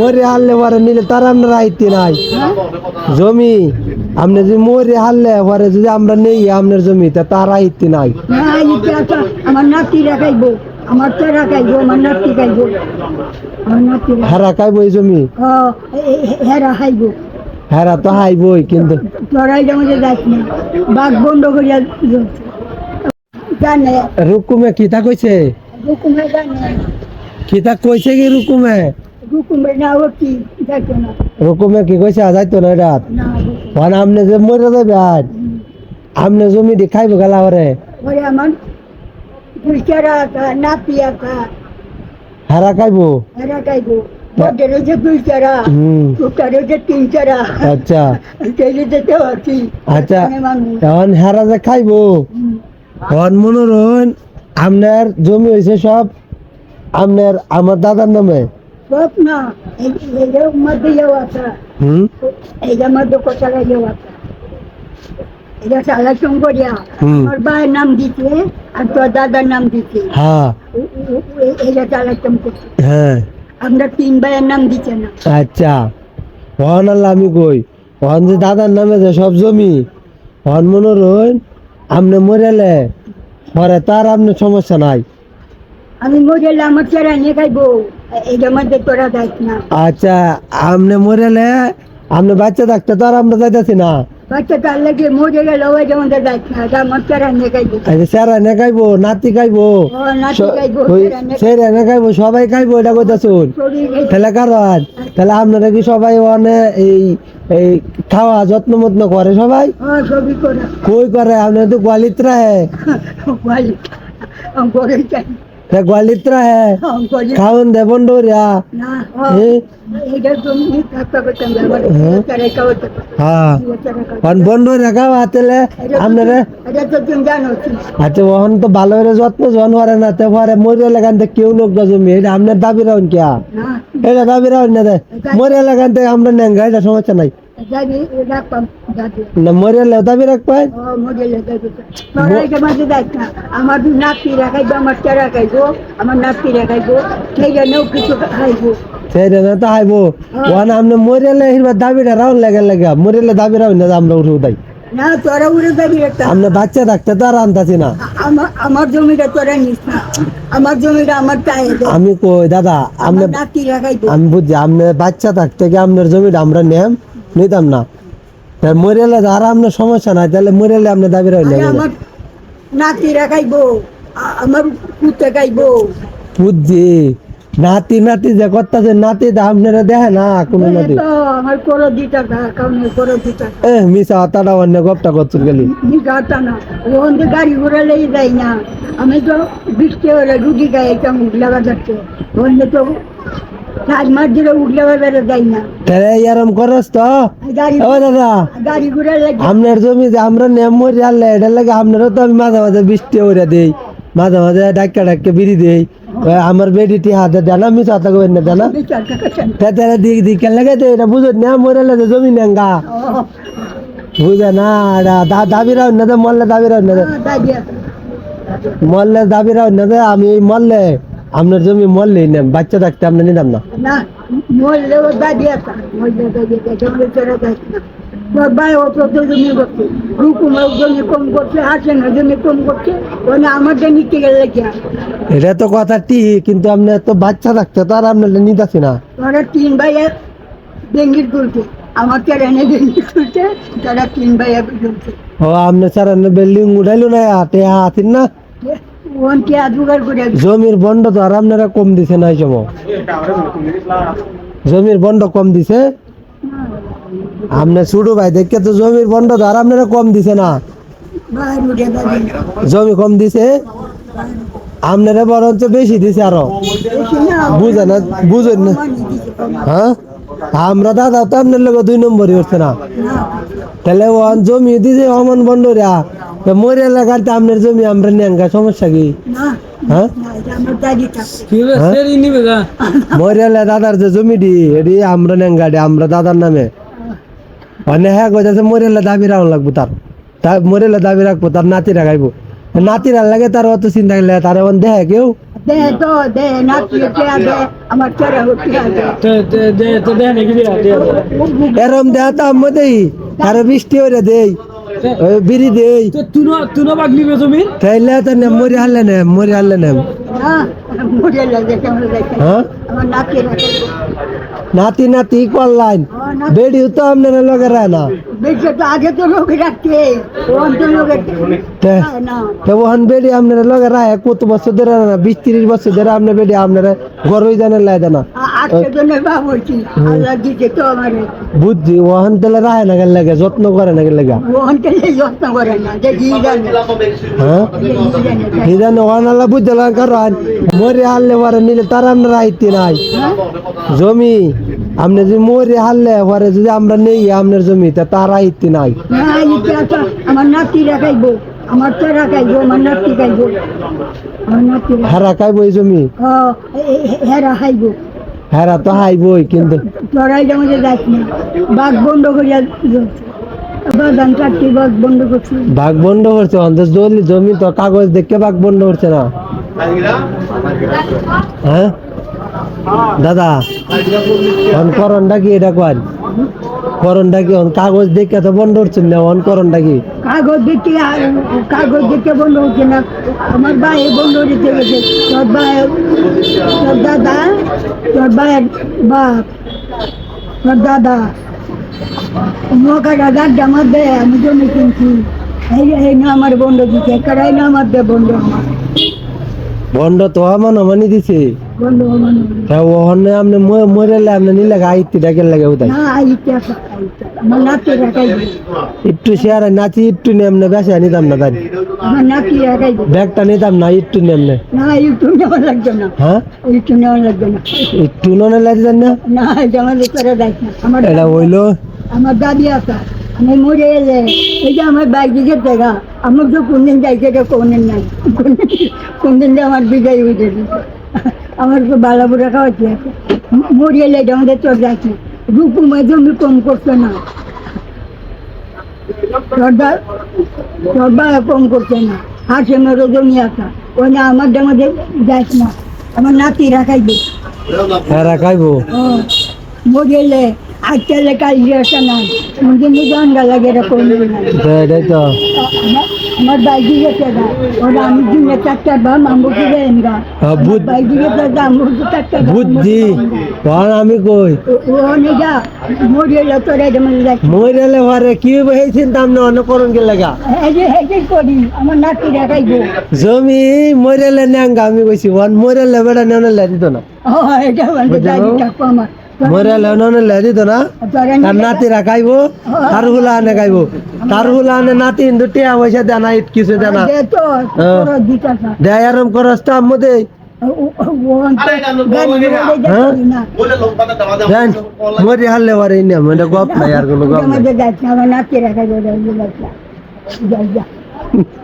মরে হারলে পরে নিলে তার আপনার আইতে নাই। জমি আপনি যদি মরে হারলে পরে যদি আমরা নেই আপনার জমি তা তার আইতে নাই। তো আমার নাতিরা খাইবো আমার খাইবো আমার নাতি খাইবো। আমার হেরা খাইব এই জমি? হেরা খাইবো। হেরা তো হাইবই কিন্তু। না বাঘ বন্ধ করিয়া। জানে। রুকুমে কিতা কইছে? জানে। কিতা কইছে কি রুকুমে? হুকুমে কি? কইছে? যাইতো না মানে আপনি যে মরে যাবে আর আপনি জমি দিয়ে খাইব গেলা হেরা খাইবো? হেরা চারা আচ্ছা। আচ্ছা এখন হেরা যে খাইবো? হুম। এখন আপনার জমি হয়েছে সব আপনার আমার দাদার নামে। এটা সালা শঙ্করিয়া। আমার নাম আর তোর দাদার নাম হ্যাঁ। করছে। হ্যাঁ। আমরা তিন ভাইয়ের নাম না। আচ্ছা। ওহন আল্লাহ আমি কই? ওহন যে দাদার নামে যে সব জমি ওহন মনে রইন আপনি মরেলে পরে তার আপনার সমস্যা নাই। আমি মরেলে আমার চেরা নিয়ে খাইবো। এইটার মধ্যে তোরা যাইস না। আচ্ছা আপনি মরেলে আপনি বাচ্চা থাকতে তো আর আমরা যাইতেছি না। বাচ্চা তার লাগে মরে গেল ওই যেমন যাইস না এটা আমার চেরা নিয়ে আচ্ছা স্যারা নে নাতি খাইবো নাতি খাইবো সেরা নে সবাই খাইবো এটা কইতাছুন। তাহলে কারণ তাহলে আপনারা কি সবাই ওখানে এই এই খাওয়া যত্ন মত্ন করে সবাই? কই করে আপনার তো গোয়ালিত রাহে করে চাই গোয়ালিত রাহে বলি খাওন দে বন্ধ রিয়া না ও, এ এইটা তুমি থাকতে করতাম আমার হ্যাঁ। হ্যাঁ। অন বন্ধ রেখা হাতেলে আপনারা তো আচ্ছা ওখান তো ভালো করে যত্ন জন করে না তে পরে মরে লাগান থেকে কেউ লোক জমি এটা আপনার দাবি রাখুন কিয়া? এটা দাবি রাখুন না দে মরে লাগান থেকে আমরা নেঙ্গা এটা সমস্যা নাই। যাবি রাখতাম যাবি না মরে দাবি রাখবেন ও মডেল তোরা এটা মাঝে দেখ না আমার নাতি রাখাইবো আমার চেরা খাইবো আমার নাতি রাখাইবো সেই জন্যও কিছু খাইবো সেইটা না তো হাইবো ওখান আপনি মরেলে হিরবার দাবিটা রাউন লাগে লাগে মরেলে দাবি রাখুন না যে আমরা উঠে উঠাই না তোরা উড়ে যাবি একটা আপনি বাচ্চা থাকতে তো আর আনতাছি না আমার আমার জমিটা তোরা নিস না আমার জমিটা আমার চাই আমি কই দাদা আপনি আমার নাতি রাখাইবো আমি বুঝছি আপনি বাচ্চা থাকতে কি আপনার জমিটা আমরা নেম নিতাম না। মরেলে আর আপনার সমস্যা নাই তাহলে মরেলে আপনি দাবি না আমার নাতি রাখাইবো আমার পুতে খাইবো। নাতি নাতি যে করতেছে নাতি আপনারা দেখে না কোনো নাতি। আমার করো দিটা কারণ করো দিটা এ মিশা হাতাটা অন্য গপটা করছিল গেলি গাতা না ওখান থেকে গাড়ি ঘোড়া লেগে যায় না। আমি তো বৃষ্টি হলে রুটি খাইতাম উঠলে বাজাচ্ছে ওখানে তো চার মাস ধরে উঠলে বাজারে যাই না। তাহলে এরম করস তো? ও দাদা গাড়ি ঘোড়া লাগে। আপনার জমি যে আমরা নেম মরি আনলে এটা লাগে আপনারও তো আমি মাঝে মাঝে বৃষ্টি ওরে দেই মাঝে মাঝে ডাক্কা ডাক্কা বিড়ি দেই। আমার বেডিটি হাতে দেনা না দেনা বিচার দিক দিকে লাগে দে এটা বুঝো না মরে যে জমি নেঙ্গা বুঝে না দাবি রাও না মরলে দাবি রাও না দে মরলে দাবি রাও না আমি মরলে আপনার জমি মরলেই নেম বাচ্চা থাকতে আপনি নিতাম না। না না। ভাই না? এটা তো কথা ঠিক কিন্তু আপনি তো বাচ্চা থাকতে তো আর আপনার নিতাছি না। তোরা তিন ভাইয়া ডেঙ্গির তুলছে আমার ট্রেনে ডেঙ্গি তুলছে তারা তিন তুলছে। ও আপনি স্যার বিল্ডিং উঠাইলো না হাতে হাতিন না? জমির বন্ড তো আর আপনারা কম দিছে না সময় জমির বন্ড কম দিছে? আপনি ছোট ভাই দেখে তো জমির বন্ড তো আর আপনারা কম দিছে না। জমি কম দিছে? আপনারা বরঞ্চ বেশি দিছে আরও। বেশি না। বুঝেন না। হ্যাঁ? আমরা দাদা তো আপনার লোক দুই নম্বরই হচ্ছে না। না তাহলে ও জমি দিছে অমন বন্ডরা তো মরে লাগাতে আপনার জমি আমরা নেঙ্গা সমস্যা কি? না হ্যাঁ? না এটা আমার দাদি থাকছে হ্যাঁ? মরিয়ালে দাদার যে জমিটি এটি আমরা নেঙ্গাডি আমরা দাদার নামে। মানে হ্যাঁ কইতাছে মরিয়ালে দাবি রাখুন লাগবো তার। তার মরিয়ালে দাবি রাখব তার নাতি রাখাইবো নাতিরা লাগে তার অত চিন্তা করলে তার এখন দেখে কেউ দে তো দে নাতি টিয়া দে আমার দেয়া তো আমি দেই আরও বৃষ্টি হইরে দেই বিড়ি দেই। তাইলে তো না মরি হারলে না মরি হারলে না। না মুড়ে লাগে কেমন লাগে। হ্যাঁ? আমার নাতি রাখে নাতি নাতি করলাইন বেড়িও তো আপনারা লগে রায় না বেশি তো আগে তো লোক রাখছে ও অন্ত লোক তে না তো ওখান বেড়ি আপনারা লগে রায় কত বছর ধরে না বিশ তিরিশ বছর ধরে আপনার বেড়ি আপনারা গরই জানেন লাই না আ- আজকে জন্য বাবুছি আল্লাহ দিতে তো আমার বুদ্ধি ওখান তাহলে রায় না গেল লাগে যত্ন করে না গেল লাগে ও অন্তলে যত্ন করে না যে জি জানে হ্যাঁ যে জি জানে ইদান ওখান আল্লাহ বুঝতে লাগে কারণ মরে হারলে পরে নিলে তার আপনারা আইতে নাই হ্যাঁ? জমি আপনি যদি মরে হারলে পরে যদি আমরা নেই আপনার জমি তা তার আইতে নাই। ইতে আছে। আমার নাতি রাখাইব। আমার তো রাখাইব আমার নাতি খাইব। আমার নাতি হেরা খাইব এই জমি? হেরা খাইব। হেরা তো হাইবই কিন্তু লড়াই জমাতে না। বাঘ বন্ধ করিয়া বাঘ বন্ধ করছি। জমি তো কাগজ দেখে ভাগ বন্ধ করছে না। হ্যাঁ? দাদা, অন করণটা কি এটা কর করণটা কি অন কাগজ দেখে তো বন্ধ করছেন না, অন করণটা কি? কাগজ দিতে কাগজ দিতে বন্ধ হচ্ছে না। আমার ভাই বন্ধ দিতে গেছে তোর ভাই, তোর দাদা, তোর ভাইয়ের বাপ, তোর দাদা। নৌকা দাদা জামা দেয়, আমি জমি কিনছি এই না আমার বন্ধ দিচ্ছে কড়াই না আমার দে বন্ধ আমার। বন্ধ তো আমার মানি দিছে। বন্ধ আমার তা আপনি মরেলে আপনি নিলে আইতে ডাকে লাগে উদাই একটু শেয়ার নাচি একটু নেমনে বেসে নিতাম না তাই। ব্যাগটা নিতাম না একটু নেমনে। না একটু নেওয়া লাগবে না। হ্যাঁ? একটু নেওয়া লাগবে না। একটু না? আমার এটা হইল? আমার দাদি আছে। আমি মরে এলে যে আমার বাইক দেখা আমার তো কোনদিন যাই সেটা কোনদিন নাই। কোনদিন আমার বিজয় হয়ে আমার তো খাওয়াচ্ছি মরে এলে এটা আমাদের যাচ্ছে জমি কম করছে না। সর্দার সর্দার কম করছে না। হাসে মেরো জমি আছে। ওই না আমার জমাতে যাইস না আমার নাতি রাখাইবে। হেরা খাইবো ও মরিলে আজকালে কাল আসে না কিন্তু জঙ্গা লাগে এরকম তো এটাই তো। আমার বাইকে গেছে গা ওরা আমি দিনে চারটা বাম আমুকে দেন গা হ্যাঁ, বাইকে গেছে গা আমুকে চারটা বুদ্ধি তখন আমি কই? ও যা মরিলে তোরা এটা মানে দেখ মরেলে পরে কি হয়ে চিন্তা আপনি অনেক করুন গে লাগা। এই করি আমার নাতি দেখাইবো জমি মরেলে নেঙ্গা আমি কইছি ওয়ান মরেলে বেড়া নেনে লাই দিত না। ও এটা বুঝলো? দাদি কাকু আমার। মরেলে নেনে লাই দিত না তার নাতিরা খাইবো তার হুলা আনে খাইবো। তার হুলা আনে নাতি দুটি পয়সা দেনা ইট কিছু দেনা দে তো। তোরা দিতাছা দেয় আরম করস তো আম্মু দেই হ্যাঁ? মরি হারলে পারে না মানে গপ নাই আর কোনো গপ নাই।